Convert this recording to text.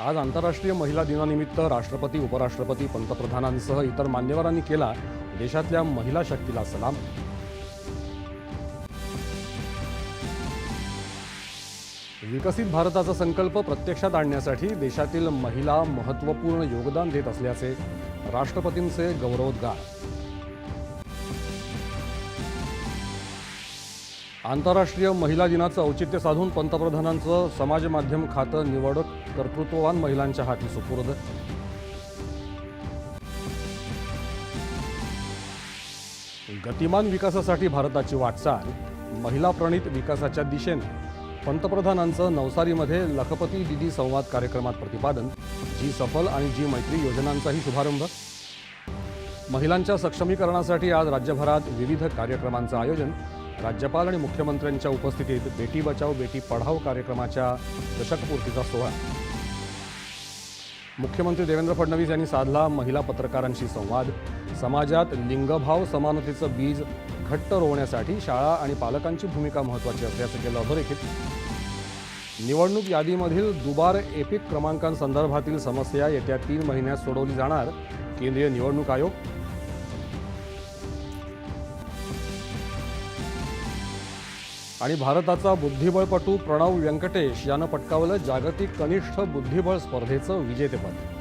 आज आंतरराष्ट्रीय महिला दिनानिमित्त राष्ट्रपती उपराष्ट्रपती पंतप्रधानांसह इतर मान्यवरांनी केला देशातल्या महिला शक्तीला सलाम. विकसित भारताचा संकल्प प्रत्यक्षात आणण्यासाठी देशातील महिला महत्त्वपूर्ण योगदान देत असल्याचे राष्ट्रपतींचे गौरवोद्गार. आंतरराष्ट्रीय महिला दिनाचं औचित्य साधून पंतप्रधानांचं समाज माध्यम खातं निवडक कर्तृत्ववान महिलांच्या हाती सुपूर्द. गतिमान विकासासाठी भारताची वाटचाल महिला प्रणित विकासाच्या दिशेनं. पंतप्रधानांचं नवसारीमध्ये लखपती दिदी संवाद कार्यक्रमात प्रतिपादन जी सफल आणि जी मैत्री योजनांचाही शुभारंभ. महिलांच्या सक्षमीकरणासाठी आज राज्यभरात विविध कार्यक्रमांचं आयोजन राज्यपाल आणि मुख्यमंत्र्यांच्या उपस्थितीत बेटी बचाव बेटी पढाव कार्यक्रमाच्या दशकपूर्तीचा सोहळा. मुख्यमंत्री देवेंद्र फडणवीस यांनी साधला महिला पत्रकारांशी संवाद. समाजात लिंगभाव समानतेचं बीज घट्ट रोवण्यासाठी शाळा आणि पालकांची भूमिका महत्त्वाची असल्याचं केलं अधोरेखित. निवडणूक यादीमधील दुबार एपिक क्रमांकांसंदर्भातील समस्या येत्या तीन महिन्यात सोडवली जाणार. केंद्रीय निवडणूक आयोग आणि भारताचा बुद्धिबळपटू प्रणव व्यंकटेश यानं पटकावलं जागतिक कनिष्ठ बुद्धिबळ स्पर्धेचं विजेतेपद.